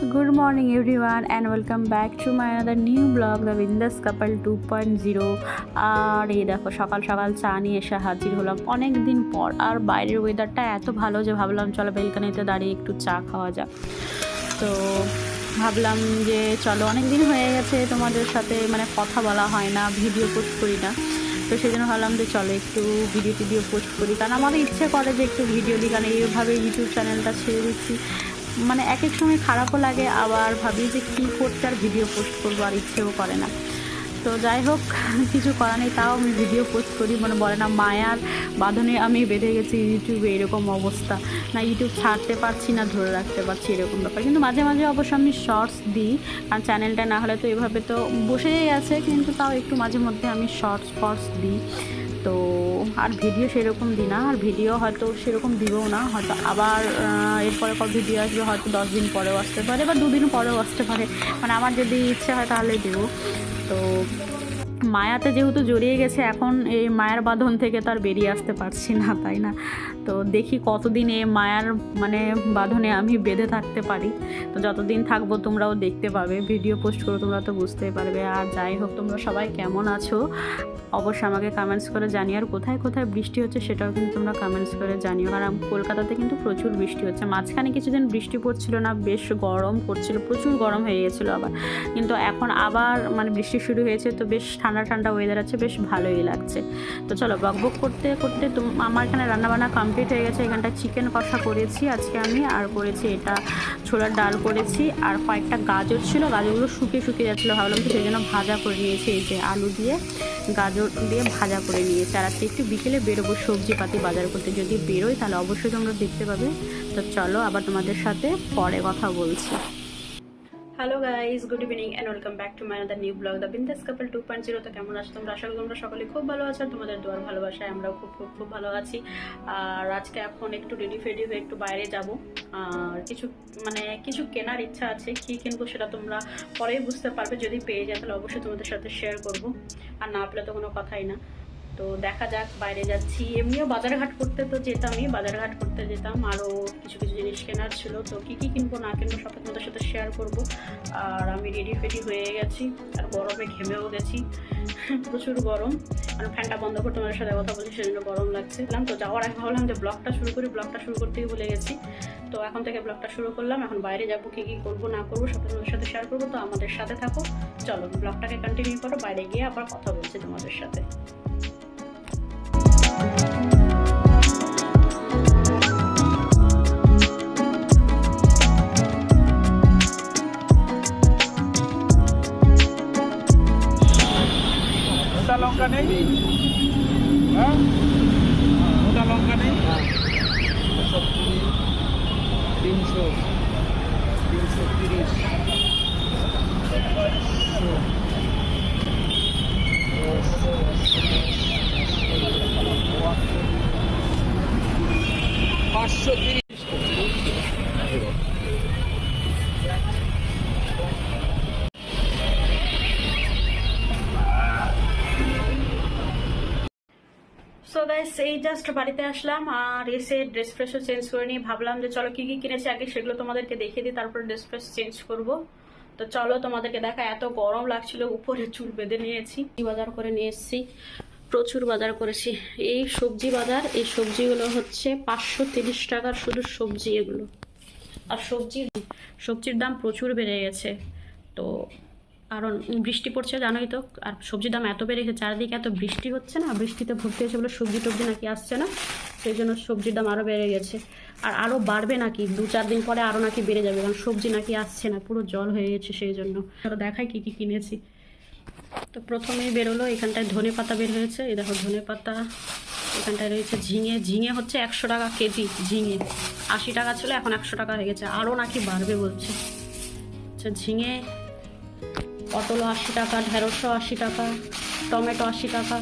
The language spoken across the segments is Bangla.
Good morning, everyone, and welcome back to my another new blog, The Windows Couple 2.0 আর এই দেখো সকাল সকাল চা নিয়ে এসে হাজির হলাম অনেক দিন পর। আর বাইরের ওয়েদারটা এত ভালো যে ভাবলাম চলো বেলকানিতে দাঁড়িয়ে একটু চা খাওয়া যাক। তো ভাবলাম যে চলো অনেক দিন হয়ে গেছে তোমাদের সাথে মানে কথা বলা হয় না ভিডিও পোস্ট করি না। তো সেই জন্য ভাবলাম যে চলো একটু ভিডিও টিডিও পোস্ট করি। কারণ আমারও ইচ্ছে করে যে একটু ভিডিও দিই কারণ এইভাবে ইউটিউব চ্যানেলটা ছেড়ে দিচ্ছি। মানে এক এক সময় খারাপও লাগে, আবার ভাবি যে কী করতে আর ভিডিও পোস্ট করব আর ইচ্ছেও করে না। তো যাই হোক, কিছু করার নেই, তাও আমি ভিডিও পোস্ট করি মানে বলে না, মায়ার বাঁধনে আমি বেঁধে গেছি ইউটিউবে এরকম অবস্থা। না ইউটিউব ছাড়তে পারছি না, ধরে রাখতে পারছি এরকম ব্যাপার। কিন্তু মাঝে মাঝে অবশ্য আমি শর্টস দিই, আর চ্যানেলটা না হলে তো এভাবে তো বসেই আছে, কিন্তু তাও একটু মাঝে মধ্যে আমি শর্টস ফর্টস দিই। তো আর ভিডিও সেরকম দিই না, আর ভিডিও হয়তো সেরকম দিবও না, হয়তো আবার এরপরে পর ভিডিও আসবে হয়তো দশ দিন পরেও আসতে পারে বা দুদিন পরেও আসতে পারে। মানে আমার যদি ইচ্ছে হয় তাহলে দেবো। তো মায়াতে যেহেতু জড়িয়ে গেছে, এখন এই মায়ার বাঁধন থেকে তার বেরিয়ে আসতে পারছি না, তাই না? তো দেখি কতদিন এই মায়ার মানে বাঁধনে আমি বেঁধে থাকতে পারি। তো যতদিন থাকব তোমরাও দেখতে পাবে, ভিডিও পোস্ট করে তোমরা তো বুঝতেই পারবে। আর যাই হোক, তোমরা সবাই কেমন আছো? অবশ্যই আমাকে কমেন্টস করে জানিও। আর কোথায় কোথায় বৃষ্টি হচ্ছে সেটাও কিন্তু তোমরা কমেন্টস করে জানিও। কারণ কলকাতাতে কিন্তু প্রচুর বৃষ্টি হচ্ছে। মাঝখানে কিছুদিন বৃষ্টি পড়ছিল না, বেশ গরম করছিল প্রচুর গরম হয়ে গেছিল আবার। কিন্তু এখন আবার মানে বৃষ্টি শুরু হয়েছে, তো বেশ ঠান্ডা ঠান্ডা ওয়েদার আছে, বেশ ভালোই লাগছে। তো চলো, বক বক করতে করতে আমার এখানে রান্নাবান্না কমপ্লিট হয়ে গেছে। এখানটা চিকেন কষা করেছি আজকে আমি, আর করেছি এটা ছোলার ডাল করেছি, আর কয়েকটা গাজর ছিল। গাজরগুলো শুকিয়ে শুকিয়ে যাচ্ছিল, ভাবলাম সেই জন্য ভাজা করে নিয়েছি, এই যে আলু দিয়ে গাজর দিয়ে ভাজা করে নিয়েছি। আর আজকে একটু বিকেলে বেরোবো সবজি পাতি বাজার করতে। যদি বেরোই তাহলে অবশ্যই তোমরা দেখতে পাবে। তো চলো আবার তোমাদের সাথে পরে কথা বলছি। Hello guys good evening and welcome back to my other new blog the Bindaas couple two point zero তো কেমন আছো তোমরা? আশা করি তোমরা সকলে খুব ভালো আছো তোমাদের দোয়ার ভালোবাসায় আমরাও খুব খুব খুব ভালো আছি। আর আজকে এখন একটু রেডি ফেডি হয়ে একটু বাইরে যাব। আর কিছু মানে কিছু কেনার ইচ্ছা আছে। কী কিনবো সেটা তোমরা পরেই বুঝতে পারবে। যদি পেয়ে যায় তাহলে অবশ্যই তোমাদের সাথে শেয়ার করব। আর না পেলে তো কোনো কথাই না। তো দেখা যাক, বাইরে যাচ্ছি। এমনিও বাজারঘাট করতে তো যেতামই, বাজারঘাট করতে যেতাম। আরও কিছু কিছু জিনিস কেনার ছিল। তো কী কী কিনবো, না কিনবো সব তোমাদের সাথে শেয়ার করব। আর আমি রেডি ফেডি হয়ে গেছি। আর গরমে ঘেমেও গেছি। প্রচুর গরম। আর ফ্যানটা বন্ধ করে তোমাদের সাথে কথা বলছি, সেজন্য গরম লাগছে। তো যাওয়ার আগে ভাবলাম যে ব্লগটা শুরু করি ব্লগটা শুরু করতেই ভুলে গেছি। তো এখন থেকে ব্লগটা শুরু করলাম। এখন বাইরে যাব, কী কী করব, না করব সব তোমাদের সাথে শেয়ার করব। তো আমাদের সাথে থাকো। চলো ব্লগটাকে কন্টিনিউ করো। বাইরে গিয়ে আবার কথা বলছি তোমাদের সাথে। গাইস এই জাস্ট বাড়িতে আসলাম আর এসে ড্রেস ফ্রেশও চেঞ্জ করে নিয়ে ভাবলাম যে চলো কি কি কিনেছি আগে সেগুলো তোমাদেরকে দেখিয়ে দিই, তারপর ড্রেস ফ্রেশ চেঞ্জ করব। তো চলো তোমাদেরকে দেখা, এত গরম লাগছিল, উপরে চুল বেঁধে নিয়েছি। বাজার করে নিয়ে এসেছি, প্রচুর বাজার করেছি। এই সবজি বাজার, এই সবজিগুলো হচ্ছে পাঁচশো তিরিশ টাকার শুধু সবজি এগুলো। আর সবজির সবজির দাম প্রচুর বেড়ে গেছে। তো কারণ বৃষ্টি পড়ছে, জানোই তো, আর সবজির দাম এত বেড়ে গেছে, চারিদিকে এত বৃষ্টি হচ্ছে না, বৃষ্টিতে ভর্তি হয়েছে বলে সবজি টবজি নাকি আসছে না, সেই জন্য সবজির দাম আরও বেড়ে গেছে। আর আরও বাড়বে নাকি, দু চার দিন পরে আরও নাকি বেড়ে যাবে, কারণ সবজি নাকি আসছে না, পুরো জল হয়ে গেছে সেই জন্য। চলো দেখাই কী কী কিনেছি। তো প্রথমেই বেরোলো, এখানটায় ধনে পাতা বের হয়েছে, এই দেখো ধনে পাতা, এখানটায় রয়েছে ঝিঙে ঝিঙে হচ্ছে একশো টাকা কেজি, ঝিঙে। আশি টাকা ছিল, এখন একশো টাকা হয়ে গেছে আরও নাকি বাড়বে বলছে। আচ্ছা ঝিঙে পটল আশি টাকা ঢেঁড়শও আশি টাকা, টমেটো আশি টাকা।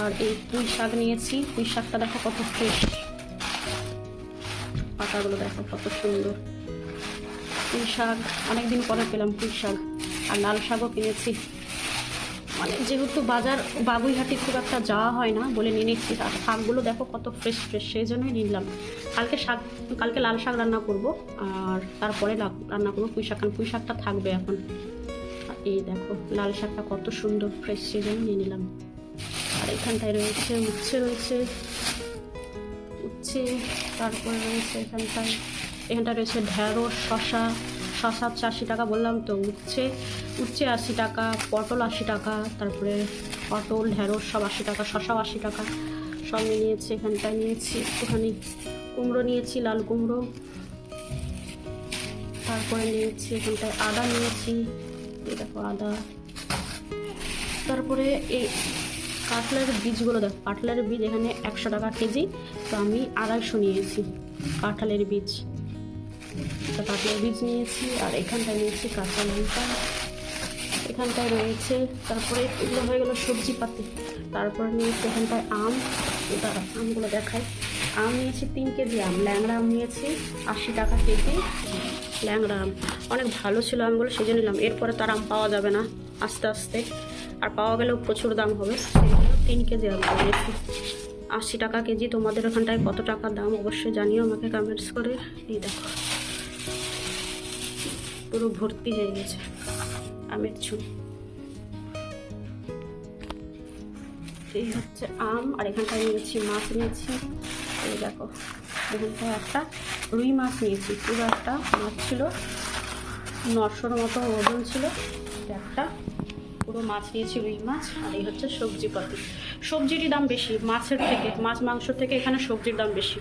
আর এই পুঁই শাক নিয়েছি, পুঁই শাকটা দেখো কত ফ্রেশ পাতাগুলো দেখো কত সুন্দর। পুঁই শাক, অনেকদিন পরে পেলাম পুঁই শাক। আর লাল শাকও কিনেছি। মানে যেহেতু বাজার, বাবুইহাটি খুব একটা যাওয়া হয় না বলে নিয়ে নিচ্ছি আর শাকগুলো দেখো কত ফ্রেশ ফ্রেশ সেই জন্যই নিলাম। কালকে শাক, কালকে লাল শাক রান্না করব, আর তারপরে রান্না করব পুঁই শাক, কারণ পুঁই শাকটা থাকবে এখন। এই দেখো, লাল শাকটা কত সুন্দর ফ্রেশ সেই জন্য নিয়ে নিলাম। আর এখানটায় রয়েছে উচ্ছে রয়েছে উচ্ছে, তারপরে রয়েছে এখানটায় এখানটায় রয়েছে ঢ্যাঁড়স শশা শশা হচ্ছে আশি টাকা বললাম তো, উচ্ছে উচ্ছে আশি টাকা, পটল আশি টাকা, তারপরে পটল, ঢ্যাঁড়স সব আশি টাকা শশাও আশি টাকা, সব নিয়ে নিয়েছি, এখানটায় নিয়েছি একটুখানি কুমড়ো নিয়েছি, লাল কুমড়ো। তারপরে নিয়েছি এখানটায় আদা নিয়েছি দেখো আদা তারপরে এই কাটলার বীজগুলো দেখো, কাটলার বীজ এখানে একশো টাকা কেজি, তো আমি আড়াইশো নিয়েছি কাঁঠালের বীজ। তো কাঁঠালের বীজ নিয়েছি, আর এখানটায় নিয়েছি কাঁচা লঙ্কা। এখানটায় রয়েছে, তারপরে এগুলো হয়ে গেলো সবজি পাতি। তারপরে নিয়েছি এখানটায় আম, এটা আমগুলো দেখাই। আম নিয়েছি তিন কেজি আম, ল্যাংড়া আম নিয়েছি আশি টাকা কেজি। ল্যাংড়া আম অনেক ভালো ছিল আমগুলো সেই জন্য নিলাম। এরপরে তার আম পাওয়া যাবে না, আস্তে আস্তে। আর পাওয়া গেলেও প্রচুর দাম হবে তিন কেজি আম আশি টাকা কেজি, তোমাদের ওখানটায় কত টাকা দাম অবশ্যই জানিও আমাকে কমেন্টস করে। এই দেখো। পুরো ভর্তি হয়ে গেছে আমের ছু এই হচ্ছে আম, আর এখানটায় নিয়েছি মাছ নিয়েছি। এই দেখো। এখানটায় একটা রুই মাছ নিয়েছি। পুরো একটা মাছ ছিল নশোর মতো ওজন ছিল। একটা। পুরো মাছ নিয়েছি রুই মাছ, আর এই হচ্ছে সবজি পাতি। সবজিরই দাম বেশি, মাছের থেকে, মাছ মাংস থেকে এখানে সবজির দাম বেশি।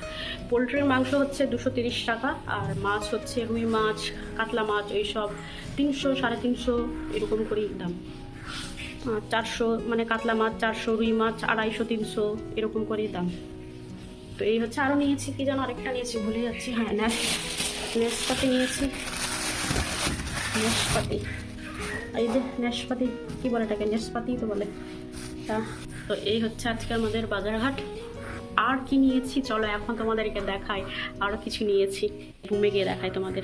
পোলট্রির মাংস হচ্ছে দুশো তিরিশ টাকা, আর মাছ হচ্ছে রুই মাছ, কাতলা মাছ, এইসব তিনশো, সাড়ে তিনশো এরকম করেই দাম। চারশো মানে কাতলা মাছ, চারশো, রুই মাছ, আড়াইশো, তিনশো এরকম করেই দাম। তো এই হচ্ছে আরও নিয়েছি, কি যেন আরেকটা নিয়েছি, ভুলে যাচ্ছি। হ্যাঁ নেসপাতি নিয়েছি। নেসপাতি। এই যে নেসপাতি, কী বলে এটাকে? নেসপাতি তো বলে। তা, তো এই হচ্ছে আজকে আমাদের বাজারঘাট আর কি নিয়েছি? চলো এখন তোমাদেরকে দেখাই। আরও কিছু নিয়েছি। ঘুমে গিয়ে দেখাই তোমাদের।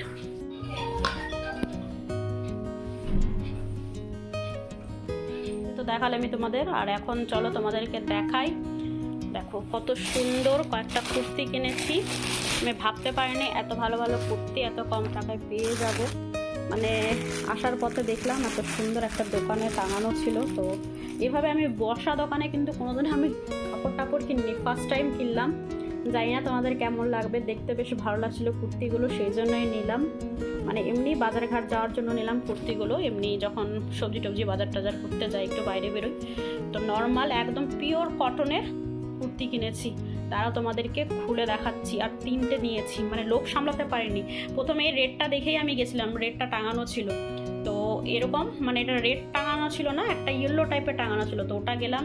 তো দেখালে আমি তোমাদের। আর এখন চলো তোমাদেরকে দেখাই। দেখো, কত সুন্দর কয়েকটা কুর্তি কিনেছি। আমি ভাবতে পারিনি এত ভালো ভালো কুর্তি, এত কম টাকায় পেয়ে যাব। মানে আসার পথে দেখলাম এত সুন্দর একটা দোকানে টাঙানো ছিল। তো এভাবে আমি বসা দোকানে কিন্তু কোনোদিন আমি কাপড় টাপড় কিনিনি ফার্স্ট টাইম কিনলাম। জানি না তোমাদের কেমন লাগবে, দেখতে বেশ ভালো লাগছিল কুর্তিগুলো, সেই জন্যই নিলাম। মানে এমনি বাজার ঘাট যাওয়ার জন্য নিলাম কুর্তিগুলো, এমনি যখন সবজি টবজি বাজার টাজার করতে যাই, একটু বাইরে বেরোই। তো নর্মাল একদম পিওর কটনের কুর্তি কিনেছি, তারা তোমাদেরকে খুলে দেখাচ্ছি আর তিনটে নিয়েছি মানে লোক সামলাতে পারিনি। প্রথমে এই রেটটা দেখেই আমি গেছিলাম রেটটা টাঙানো ছিল। তো এরকম মানে এটা রেড টাঙানো ছিল না, একটা ইয়েলো টাইপের টাঙানো ছিল। তো ওটা গেলাম,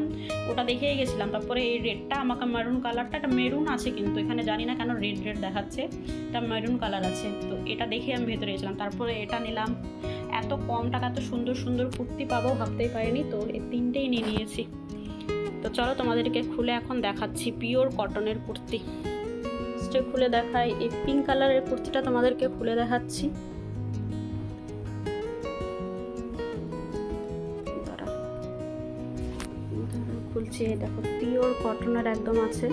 ওটা দেখেই গেছিলাম। তারপরে এই রেডটা, আমাকে মেরুন কালারটা একটা মেরুন আছে কিন্তু, এখানে জানি না কেন রেড রেড দেখাচ্ছে। এটা মেরুন কালার আছে, তো এটা দেখে আমি ভেতরে গেছিলাম। তারপরে এটা নিলাম। এত কম টাকা, এত সুন্দর সুন্দর কুর্তি পাবো, ভাবতেই পারিনি। তো এই তিনটেই নিয়ে নিয়েছি। তো চলো তোমাদেরকে খুলে এখন দেখাচ্ছি পিওর কটনের কুর্তি। খুলে দেখাই। এই পিঙ্ক কালারের কুর্তিটা তোমাদেরকে খুলে দেখাচ্ছি। খুলছি। দেখো, পিওর কটনের একদম আছে।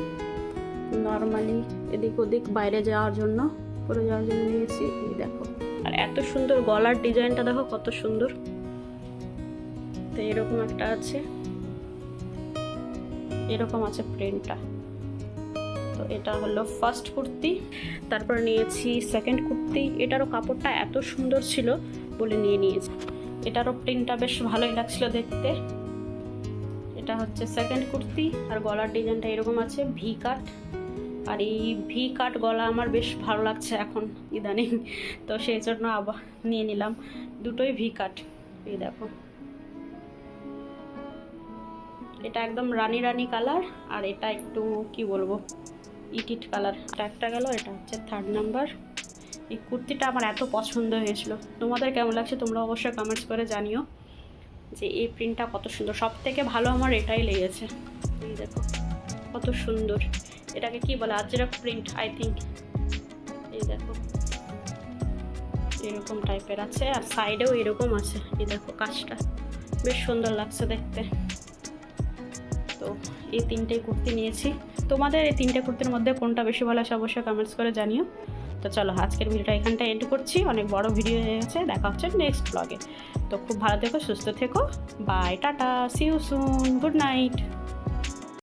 নর্মালি এদিক ওদিক বাইরে যাওয়ার জন্য, পরে যাওয়ার জন্য নিয়েছি। এই দেখো। আর এত সুন্দর গলার ডিজাইনটা দেখো, কত সুন্দর। তো এরকম একটা আছে। এরকম আছে প্রিন্টটা তো এটা হলো ফার্স্ট কুর্তি, তারপর নিয়েছি সেকেন্ড কুর্তি। এটারও কাপড়টা এত সুন্দর ছিল বলে নিয়ে নিয়েছি। এটারও প্রিন্টটা বেশ ভালোই লাগছিল দেখতে। এটা হচ্ছে সেকেন্ড কুর্তি, আর গলার ডিজাইনটা এরকম আছে ভি কাট আর এই ভি কাট গলা আমার বেশ ভালো লাগছে এখন ইদানিং। তো সেই জন্য আবার নিয়ে নিলাম। দুটোই ভি কাট এই দেখো। এটা একদম রানি রানি কালার, আর এটা একটু কি বলব, ইটিট কালার। এটা একটা গেল, এটা হচ্ছে থার্ড নাম্বার এই কুর্তিটা আমার এত পছন্দ হয়েছিল। তোমাদের কেমন লাগছে তোমরা অবশ্যই কমেন্টস করে জানিও যে এই প্রিন্টটা কত সুন্দর। সব থেকে ভালো আমার এটাই লেগেছে। এই দেখো, কত সুন্দর। এটাকে কি বলে, আজরাক প্রিন্ট আই থিঙ্ক এই দেখো, এরকম টাইপের আছে, আর সাইডেও এরকম আছে। এই দেখো, কাজটা বেশ সুন্দর লাগছে দেখতে। তো এই তিনটে কুর্তি নিয়েছি। তোমাদের এই তিনটে কুর্তির মধ্যে কোনটা বেশি ভালো আছে অবশ্যই কমেন্টস করে জানিও। তো চলো, আজকের ভিডিওটা এখানটা এন্ড করছি। অনেক বড় ভিডিও হয়ে গেছে, দেখা হচ্ছে নেক্সট ব্লগে তো খুব ভালো থেকো, সুস্থ থেকো। Bye tata see you soon good night